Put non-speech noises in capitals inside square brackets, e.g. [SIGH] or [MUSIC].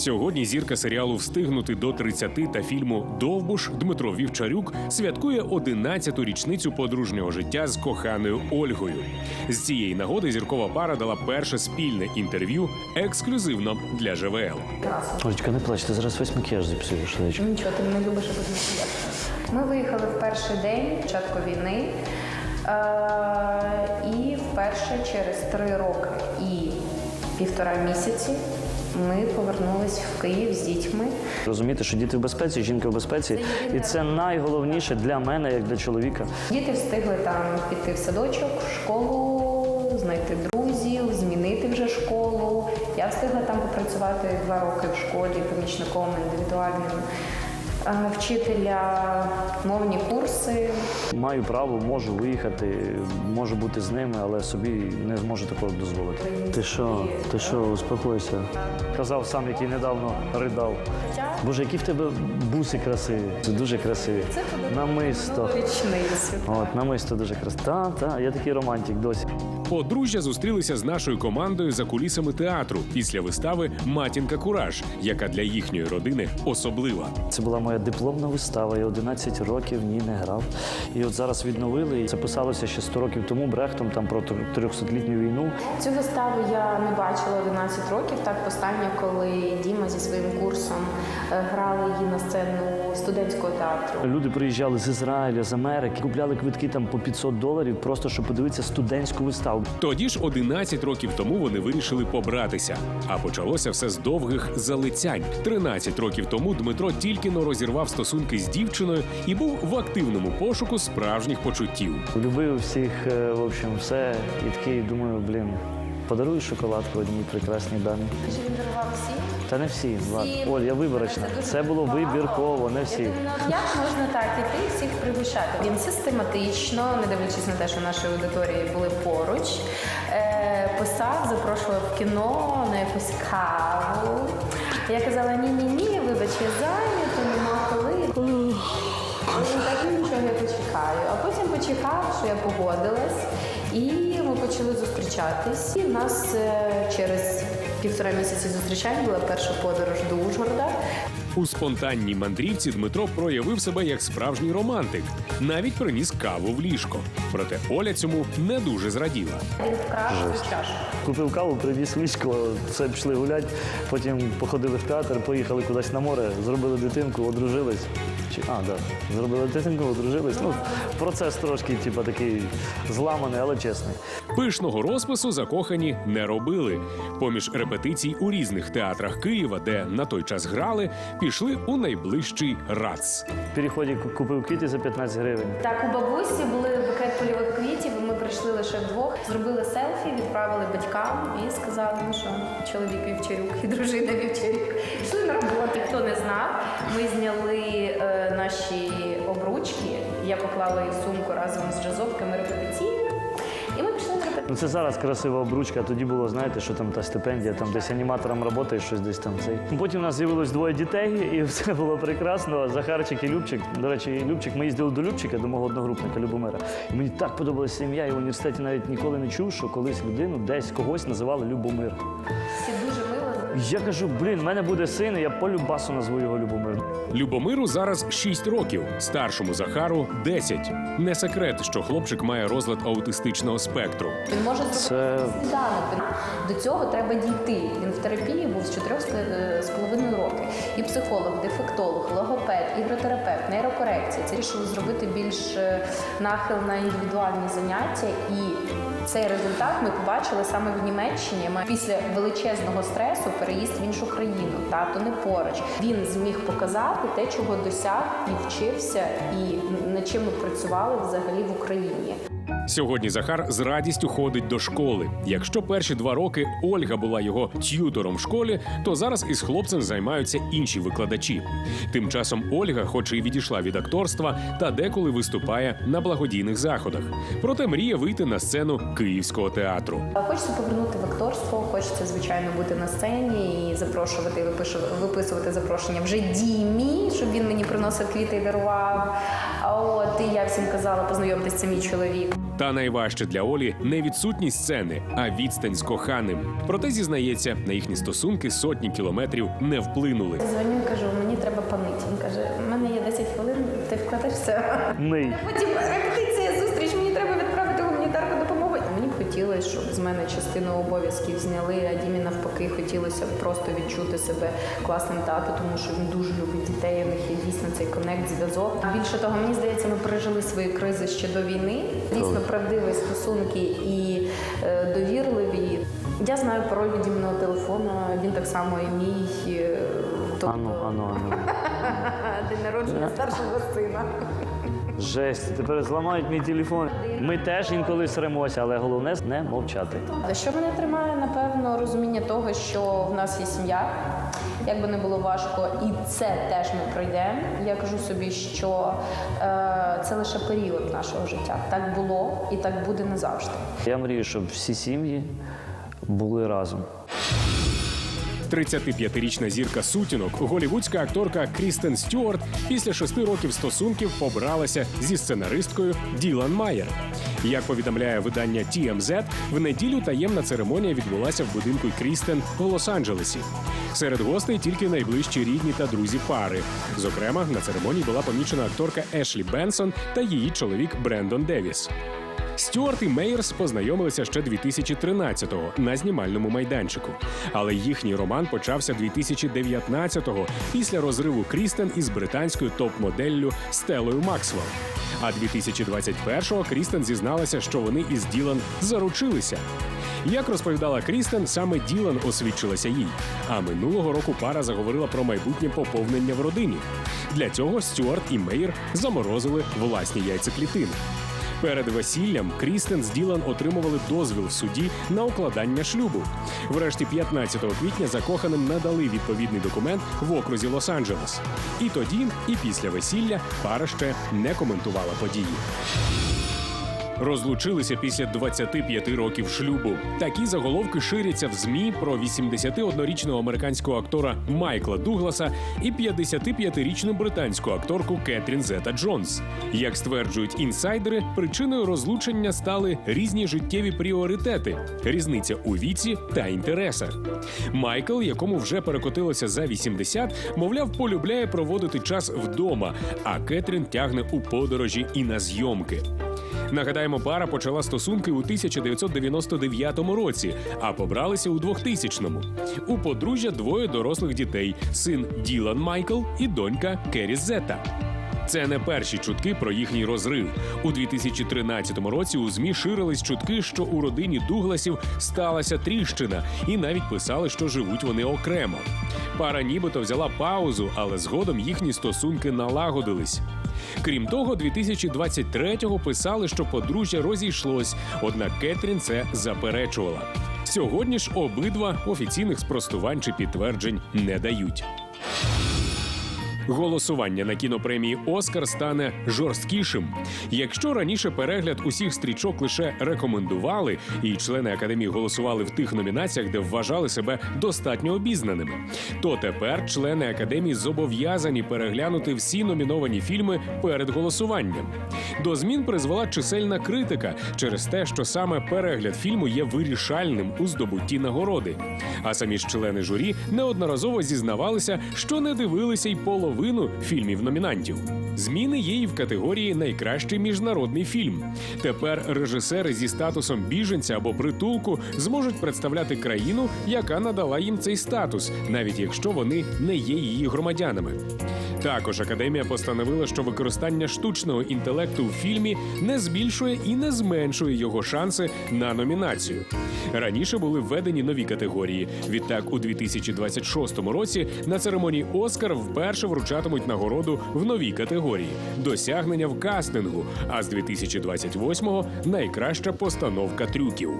Сьогодні зірка серіалу Встигнути до 30 та фільму Довбуш Дмитро Вівчарюк святкує 11-ту річницю подружнього життя з коханою Ольгою. З цієї нагоди зіркова пара дала перше спільне інтерв'ю ексклюзивно для ЖВЛ. Олечка, не плач, ти зараз весь макіяж зіпсуєш. Олечка. Нічого, ти мене любиш, а потім смієшся. Ми виїхали в перший день початку війни. Е- і вперше через три роки і півтора місяці ми повернулись в Київ з дітьми. Розуміти, що діти в безпеці, жінки в безпеці, і це найголовніше для мене, як для чоловіка. Діти встигли там піти в садочок, в школу, знайти друзів, змінити вже школу. Я встигла там попрацювати два роки в школі помічником індивідуальним вчителя, мовні курси. Маю право, можу виїхати, можу бути з ними, але собі не зможу такого дозволити. Ти що? Ти що, успокойся. Казав сам, який недавно ридав. Боже, які в тебе буси красиві. Це дуже красиві. Це Намисто. От, намисто дуже красиве. Та, та, я такий романтик досі. Подружжя зустрілися з нашою командою за кулісами театру після вистави Матінка Кураж, яка для їхньої родини особлива. Це була моя дипломна вистава. Я 11 років в ній не грав. І от зараз відновили. І це писалося ще 100 років тому Брехтом там про 300-літню війну. Цю виставу я не бачила 11 років. Так останнє, коли Діма зі своїм курсом е, грали її на сцену студентського театру. Люди приїжджали з Ізраїля, з Америки, купляли квитки там по 500 доларів, просто щоб подивитися студентську виставу. Тоді ж 11 років тому вони вирішили побратися. А почалося все з довгих залицянь. 13 років тому Дмитро тільки но розірвав стосунки з дівчиною і був в активному пошуку справжніх почуттів. Любив всіх, е, в общем, все. І такий думаю, блін, подарую шоколадку одній прекрасній дамі. Чи він дарував всі? Та не всі, Влад. Всі. Оль, я виборочна. Це дуже Це було багато. вибірково, не всі. Я думаю, ну, Як можна так іти і всіх пригощати? Він систематично, не дивлячись на те, що наші аудиторії були поруч, е, писав, запрошував в кіно на якусь каву. Я казала: ні, ні, ні, вибач, я зайнята, нема коли. Він так «Ну, нічого я почекаю. А потім почекав, що я погодилась, і ми почали зустрічатись. І в нас е, через півтора місяці зустрічань була перша подорож до Ужгорода. У спонтанній мандрівці Дмитро проявив себе як справжній романтик, навіть приніс каву в ліжко. Проте Оля цьому не дуже зраділа. Він вкрав цю чашу. Купив каву, привіз ліжко, все пішли гуляти, потім походили в театр, поїхали кудись на море, зробили дитинку, одружились. Чи, а, да. Зробили дитинку, одружились. Ну, процес трошки, типу, такий зламаний, але чесний. Пишного розпису закохані не робили. Поміж репетицій у різних театрах Києва, де на той час грали, пішли у найближчий РАЦ. В переході купив квіти за 15 гривень. Так, у бабусі були букет польових квітів, прийшли лише вдвох, зробили селфі, відправили батькам і сказали, ну що, чоловік Вівчарюк і дружина Вівчарюк. Йшли на роботу, хто не знав. Ми зняли е, наші обручки. Я поклала їх сумку разом з джазовками репетиційними. Ну це зараз красива обручка, тоді було, знаєте, що там та стипендія, там десь аніматором працюєш, щось десь там цей. Потім у нас з'явилось двоє дітей, і все було прекрасно. Захарчик і Любчик. До речі, Любчик, ми їздили до Любчика, до мого одногрупника Любомира. І мені так подобалася сім'я. і в університеті навіть ніколи не чув, що колись людину десь когось називали Любомир. Всі дуже. Я кажу, блін, в мене буде син, і я по любасу назву його Любомир. Любомиру зараз 6 років, старшому Захару 10. Не секрет, що хлопчик має розлад аутистичного спектру. Він може зробити Це- сніданок. До цього треба дійти. Він в терапії був з 4 з половиною роки. І психолог, дефектолог, логопед, ігротерапевт, нейрокорекція. Це рішили зробити більш е, нахил на індивідуальні заняття. І цей результат ми побачили саме в Німеччині. Ми Після величезного стресу переїзд в іншу країну. Тато не поруч. Він зміг показати те, чого досяг і вчився, і над чим ми працювали взагалі в Україні. Сьогодні Захар з радістю ходить до школи. Якщо перші два роки Ольга була його т'ютором в школі, то зараз із хлопцем займаються інші викладачі. Тим часом Ольга, хоч і відійшла від акторства, та деколи виступає на благодійних заходах. Проте мріє вийти на сцену Київського театру. Хочеться повернути в акторство, хочеться, звичайно, бути на сцені і запрошувати, виписувати запрошення вже Дімі, щоб він мені приносив квіти і дарував. А от і я всім казала, познайомтесь, це мій чоловік. Та найважче для Олі не відсутність сцени, а відстань з коханим. Проте зізнається, на їхні стосунки сотні кілометрів не вплинули. Дзвоню, кажу, мені треба панити. Він каже, у мене є 10 хвилин, ти вкладешся. Мий. Потім репетиція, зустріч, мені треба відправити гуманітарну допомогу. Мені б хотілося, щоб з мене частину обов'язків зняли, а Дімі навпаки хотілося б просто відчути себе класним татом, тому що він дуже любить дітей. У них є дійсно цей конект, зв'язок. Більше того, мені здається, ми пережили свої кризи ще до війни. Дійсно правдиві стосунки і е, довірливі. Я знаю пароль від імного телефону. Він так само і мій. е, Тобто Ану, ану, ану. [LAUGHS] день народження старшого сина. Жесть, тепер зламають мій телефон. Ми теж інколи сремося, але головне не мовчати. Що мене тримає, напевно, розуміння того, що в нас є сім'я, як би не було важко, і це теж ми пройдемо. Я кажу собі, що е, це лише період нашого життя. Так було і так буде не завжди. Я мрію, щоб всі сім'ї були разом. 35-річна зірка сутінок, голівудська акторка Крістен Стюарт після шести років стосунків побралася зі сценаристкою Ділан Майер. Як повідомляє видання TMZ, в неділю таємна церемонія відбулася в будинку Крістен в Лос-Анджелесі. Серед гостей тільки найближчі рідні та друзі пари. Зокрема, на церемонії була помічена акторка Ешлі Бенсон та її чоловік Брендон Девіс. Стюарт і Мейерс познайомилися ще 2013-го на знімальному майданчику. Але їхній роман почався 2019-го після розриву Крістен із британською топ-моделлю Стелою Максвелл. А 2021-го Крістен зізналася, що вони із Ділан заручилися. Як розповідала Крістен, саме Ділан освідчилася їй. А минулого року пара заговорила про майбутнє поповнення в родині. Для цього Стюарт і Мейер заморозили власні яйцеклітини. Перед весіллям Крістен з Ділан отримували дозвіл в суді на укладання шлюбу. Врешті 15 квітня закоханим надали відповідний документ в окрузі Лос-Анджелес. І тоді, і після весілля пара ще не коментувала події. Розлучилися після 25 років шлюбу. Такі заголовки ширяться в змі про 81-річного американського актора Майкла Дугласа і 55-річну британську акторку Кетрін Зета Джонс. Як стверджують інсайдери, причиною розлучення стали різні життєві пріоритети, різниця у віці та інтересах. Майкл, якому вже перекотилося за 80, мовляв, полюбляє проводити час вдома, а Кетрін тягне у подорожі і на зйомки. Нагадаємо, пара почала стосунки у 1999 році, а побралися у 2000-му. У подружжя двоє дорослих дітей: син Ділан Майкл і донька Керрі Зета. Це не перші чутки про їхній розрив. У 2013 році у змі ширились чутки, що у родині Дугласів сталася тріщина, і навіть писали, що живуть вони окремо. Пара нібито взяла паузу, але згодом їхні стосунки налагодились. Крім того, 2023-го писали, що подружжя розійшлось, однак Кетрін це заперечувала. Сьогодні ж обидва офіційних спростувань чи підтверджень не дають. Голосування на кінопремії Оскар стане жорсткішим. Якщо раніше перегляд усіх стрічок лише рекомендували, і члени академії голосували в тих номінаціях, де вважали себе достатньо обізнаними, то тепер члени академії зобов'язані переглянути всі номіновані фільми перед голосуванням. До змін призвела чисельна критика через те, що саме перегляд фільму є вирішальним у здобутті нагороди. А самі ж члени журі неодноразово зізнавалися, що не дивилися й половину фільмів номінантів. Зміни є і в категорії Найкращий міжнародний фільм. Тепер режисери зі статусом біженця або притулку зможуть представляти країну, яка надала їм цей статус, навіть якщо вони не є її громадянами. Також академія постановила, що використання штучного інтелекту в фільмі не збільшує і не зменшує його шанси на номінацію. Раніше були введені нові категорії. Відтак, у 2026 році на церемонії Оскар вперше вручатимуть нагороду в новій категорії досягнення в кастингу. А з 2028-го найкраща постановка трюків.